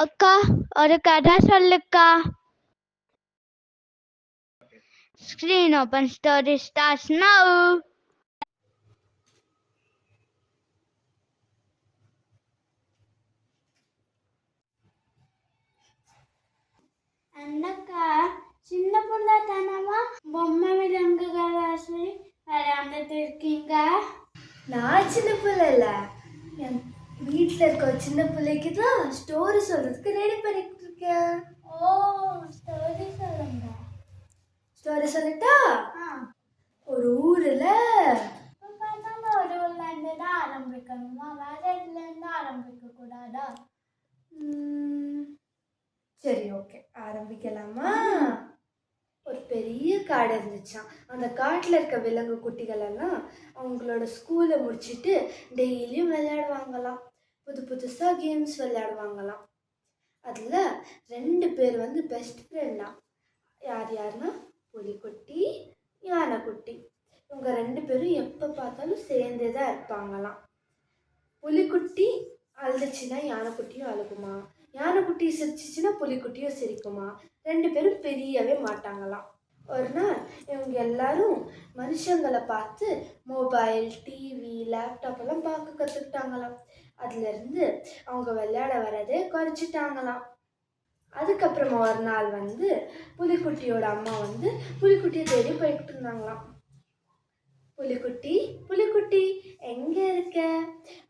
அக்கா ஒரு கதை சொல்லுக்கா Screen open story starts now. అన్నక్క చిన్న పుల్లతనమా బొమ్మ విధంగా రాసి வராம இருக்கீங்க நான் சின்ன பிள்ளை இல்ல என் வீட்டில் இருக்க சின்ன பிள்ளைக்கு தான் ஸ்டோரி சொல்றதுக்கு ரெடி பண்ணிட்டு இருக்கேன் ஓ ஸ்டோரி சொல்லுங்க. ஸ்டோரி சொல்லட்டா? ஒரு ஊர்ல ஒரு ஊர்ல இருந்து தான் ஆரம்பிக்கணுமா? வேற இடத்துல இருந்து ஆரம்பிக்க கூடாதா? சரி ஓகே ஆரம்பிக்கலாமா? ஒரு பெரிய காடு இருந்துச்சாம். அந்த காட்டில் இருக்க விலங்கு குட்டிகள் எல்லாம் அவங்களோட ஸ்கூலை முடிச்சுட்டு டெய்லியும் விளையாடுவாங்களாம். புது புதுசாக கேம்ஸ் விளையாடுவாங்களாம். அதில் ரெண்டு பேர் வந்து பெஸ்ட் ஃப்ரெண்டாம் யார் யாருன்னா புலிக்குட்டி யானைக்குட்டி. இவங்க ரெண்டு பேரும் எப்போ பார்த்தாலும் சேர்ந்தே தான் இருப்பாங்களாம். புலிக்குட்டி அழுதுச்சுன்னா யானைக்குட்டியும் அழுகுமா? யானைக்குட்டி சிரிச்சிச்சுன்னா புலிக்குட்டியும் சிரிக்குமா? ரெண்டு பேரும் பெரியவே மாட்டாங்களாம். ஒரு நாள் இவங்க எல்லாரும் மனுஷங்களை பார்த்து மொபைல் டிவி லேப்டாப் எல்லாம் பார்க்க கற்றுக்கிட்டாங்களாம் அதுலேருந்து அவங்க விளையாட வரதே குறைச்சிட்டாங்களாம். அதுக்கப்புறமா ஒரு நாள் வந்து புலிக்குட்டியோட அம்மா வந்து புலிக்குட்டியை தேடி போய்கிட்டு இருந்தாங்களாம். புலிக்குட்டி புலிக்குட்டி எங்க இருக்க?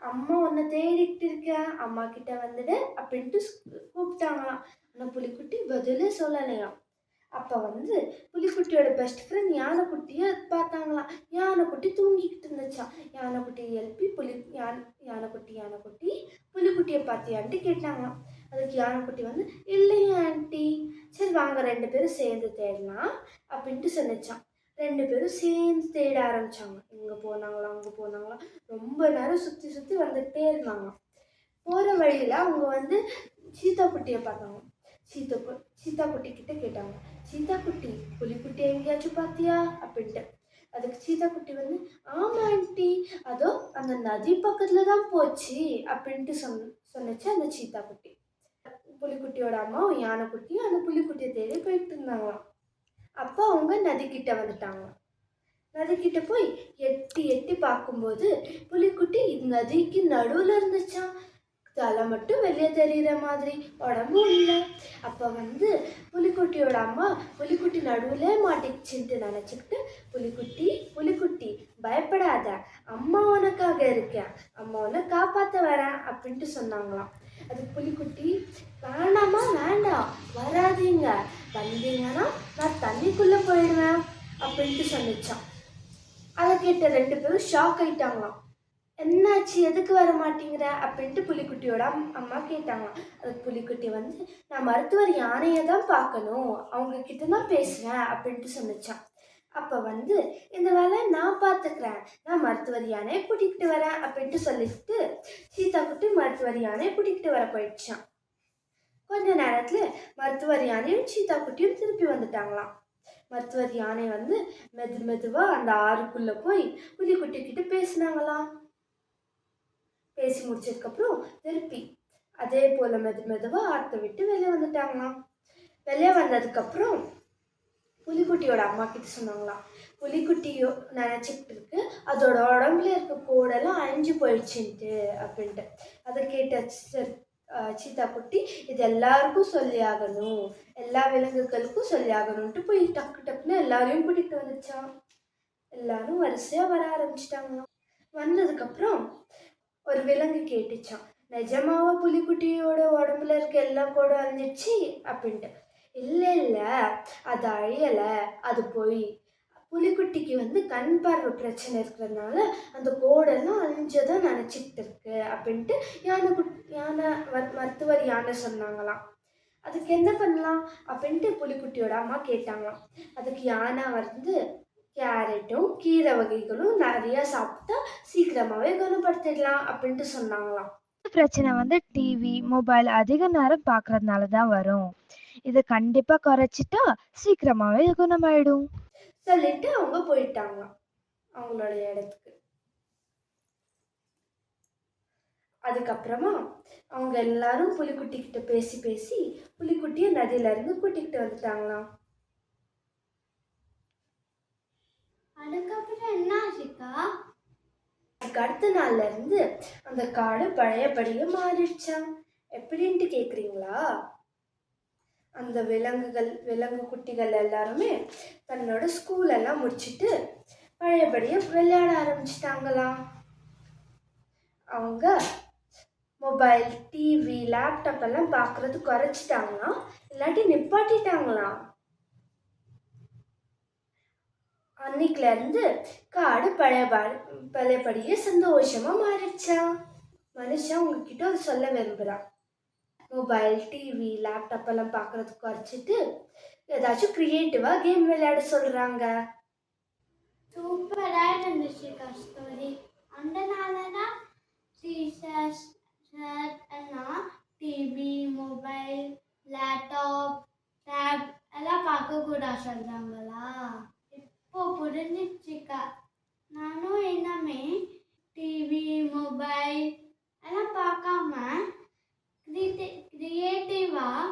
அம்மா உன்னை தேடிக்கிட்டு இருக்க. அம்மா கிட்ட வந்துடு அப்படின்ட்டு கூப்பிட்டாங்களாம். ஆனால் புலிக்குட்டி பதிலே சொல்லலையாம். அப்போ வந்து புலிக்குட்டியோட பெஸ்ட் ஃப்ரெண்ட் யானைக்குட்டியை பார்த்தாங்களாம். யானைக்குட்டி தூங்கிக்கிட்டு இருந்துச்சாம். யானைக்குட்டியை எழுப்பி புலி யான் யானைக்குட்டி யானைக்குட்டி புலிக்குட்டியை பார்த்தியான்ட்டு கேட்டாங்களாம். அதுக்கு யானைக்குட்டி வந்து இல்லையா ஆண்டி. சரி வாங்க ரெண்டு பேரும் சேர்ந்து தேடலாம் அப்படின்ட்டு சொன்னிச்சான் ரெண்டு பேரும் சேர்ந்து தேட ஆரம்பித்தாங்க இங்கே போனாங்களா அங்கே போனாங்களா ரொம்ப நேரம் சுற்றி சுற்றி வந்துகிட்டே இருந்தாங்க போகிற வழியில் அவங்க வந்து சீதா குட்டியை பார்த்தாங்க சீதா கு சீதா குட்டி கிட்ட கேட்டாங்க. சீதா குட்டி புலிக்குட்டி எங்கேயாச்சும் பார்த்தியா? அப்படின்ட்டு. அதுக்கு சீதா குட்டி வந்து ஆமா ஆண்டி. அதோ அந்த நதி பக்கத்துல தான் போச்சு அப்படின்ட்டு சொன் சொன்னச்சு அந்த சீதா குட்டி புலிக்குட்டியோட அம்மாவும் யானைக்குட்டியும் அந்த புலிக்குட்டியை தேடி போயிட்டு இருந்தாங்களாம். அப்போ அவங்க நதிக்கிட்ட வந்துட்டாங்க. நதிக்கிட்ட போய் எட்டி எட்டி பார்க்கும்போது புலிக்குட்டி நதிக்கு நடுவில் இருந்துச்சான் தலை மட்டும் வெளியே தெரியுற மாதிரி உடம்பும் இல்லை. அப்போ வந்து புலிக்குட்டியோட அம்மா புலிக்குட்டி நடுவில் மாட்டிச்சுன்ட்டு நினச்சிக்கிட்டு புலிக்குட்டி புலிக்குட்டி பயப்படாத. அம்மா உனக்காக இருக்கேன் அம்மா உன்னை காப்பாற்ற வரேன் அப்படின்ட்டு சொன்னாங்களாம். அது புலிக்குட்டி வேண்டாமா வேண்டாம். வராதீங்க. வந்தீங்கன்னா நான் தண்ணிக்குள்ளே போயிடுவேன் அப்படின்ட்டு சொன்னிச்சான் அதை கேட்ட ரெண்டு பேரும் ஷாக் ஆயிட்டாங்களாம். என்னாச்சு? எதுக்கு வர மாட்டேங்கிற? அப்படின்ட்டு புலிக்குட்டியோட அம்மா கேட்டாங்க. அதுக்கு புலிக்குட்டி வந்து நான் மருத்துவர் யானையை தான் பார்க்கணும். அவங்க கிட்ட தான் பேசுகிறேன் அப்படின்ட்டு சொன்னிச்சான் அப்போ வந்து இந்த வேலை நான் பார்த்துக்கிறேன். நான் மருத்துவர் யானையை கூட்டிகிட்டு வரேன் அப்படின்ட்டு சொல்லிட்டு சீதா குட்டி மருத்துவர் யானையை கூட்டிகிட்டு வர போயிடுச்சான் கொஞ்ச நேரத்தில் மருத்துவர் யானையும் சீதா குட்டியும் திருப்பி வந்துட்டாங்களாம். மருத்துவர் யானை வந்து மெது மெதுவாக அந்த ஆறுக்குள்ளே போய் புலிக்குட்டி கிட்ட பேசினாங்களாம். பேசி முடிச்சதுக்கப்புறம் திருப்பி அதே போல் மெது மெதுவாக ஆற்றை விட்டு வெளியே வந்துட்டாங்களாம். வெளியே வந்ததுக்கப்புறம் புலிக்குட்டியோட அம்மா கிட்ட சொன்னாங்களாம். புலிக்குட்டியோ நினச்சிக்கிட்டு இருக்கு அதோட உடம்புல இருக்க கோடெல்லாம் அழிஞ்சு போயிடுச்சுன்ட்டு அப்படின்ட்டு. அதை கேட்ட சீதா குட்டி இது எல்லாருக்கும் சொல்லி ஆகணும். எல்லா விலங்குகளுக்கும் சொல்லி ஆகணும்ட்டு போய் டக்கு டக்குன்னு எல்லாரையும் கூட்டிகிட்டு வந்துச்சான் எல்லாரும் வரிசையாக வர ஆரம்பிச்சிட்டாங்களாம். வந்ததுக்கப்புறம் ஒரு விலங்கு கேட்டுச்சான் நிஜமாவா புலிக்குட்டியோட உடம்புல இருக்க எல்லாம் கூட அழிஞ்சிடுச்சு? அப்படின்ட்டு. இல்லை இல்லை அது அழியலை அது போய் புலிக்குட்டிக்கு வந்து கண் பார்வை பிரச்சனை இருக்கிறதுனால அந்த கோடெல்லாம் அழிஞ்சதை நினச்சிக்கிட்டு இருக்கு அப்படின்ட்டு யானை குட் யானை மருத்துவர் யானை சொன்னாங்களாம். அதுக்கு என்ன பண்ணலாம்? அப்படின்ட்டு புலிக்குட்டியோட அம்மா கேட்டாங்களாம். அதுக்கு யானை வந்து கேரட்டும் கீரை வகைகளும் நிறைய சாப்பிட்டா சீக்கிரமாகவே குணப்படுத்திடலாம் அப்படின்ட்டு சொன்னாங்களாம். பிரச்சனை வந்து டிவி மொபைல் அதிக நேரம் பார்க்கறதுனால தான் வரும். இதை கண்டிப்பா குறைச்சிட்டா சீக்கிரமாவே குணமாயிடும். சொல்லிட்டு அவங்க போயிட்டாங்களாம் அவங்களோட இடத்துக்கு. அதுக்கப்புறமா அவங்க எல்லாரும் புலிக்குட்டி கிட்ட பேசி பேசி புலிக்குட்டியை நதியில இருந்து கூட்டிக்கிட்டு வந்துட்டாங்களாம். அதுக்கப்புறம் என்ன ஆச்சுக்கா அதுக்கு அடுத்த நாள்ல இருந்து அந்த காடு பழையபடியே மாறிடுச்சான் எப்படின்ட்டு கேக்குறீங்களா? அந்த விலங்குகள் விலங்கு குட்டிகள் எல்லாருமே தன்னோட ஸ்கூல் எல்லாம் முடிச்சுட்டு பழையபடியே விளையாட ஆரம்பிச்சிட்டாங்களாம் அவங்க மொபைல் டிவி லேப்டாப் எல்லாம் பார்க்கறது குறைச்சிட்டாங்களாம் இல்லாட்டி நிப்பாட்டிட்டாங்களாம் அன்னைக்குல இருந்து காடு பழைய பழையபடியே சந்தோஷமா மாறிடுச்சான் மனுஷன் உங்ககிட்ட ஒரு சொல்ல விரும்புகிறான் மொபைல் டிவி லேப்டாப் எல்லாம் பார்க்கறது குறைச்சிட்டு ஏதாச்சும் க்ரியேட்டிவாக கேம் விளையாட சொல்கிறாங்க சூப்பராக இருந்துச்சு கஸ்தூரி அந்த நாளதான் டீச்சர்ஸ் எல்லாம் டிவி மொபைல் லேப்டாப் டேப் எல்லாம் பார்க்கக்கூடாது சொல்கிறாங்களா இப்போ புரிஞ்சிச்சுக்கா நானும் எல்லாமே டிவி மொபைல் எல்லாம் பார்க்காம க்ரியேட்டிவாக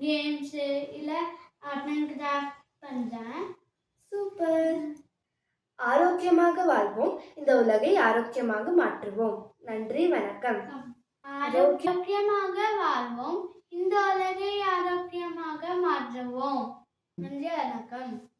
கேம்ஸு இல்லை ஆர்ட் அண்ட் கிராஃப்ட் பண்ணுறேன் சூப்பர் ஆரோக்கியமாக வாழ்வோம். இந்த உலகை ஆரோக்கியமாக மாற்றுவோம். நன்றி வணக்கம். ஆரோக்கியமாக வாழ்வோம். இந்த உலகை ஆரோக்கியமாக மாற்றுவோம். நன்றி வணக்கம்.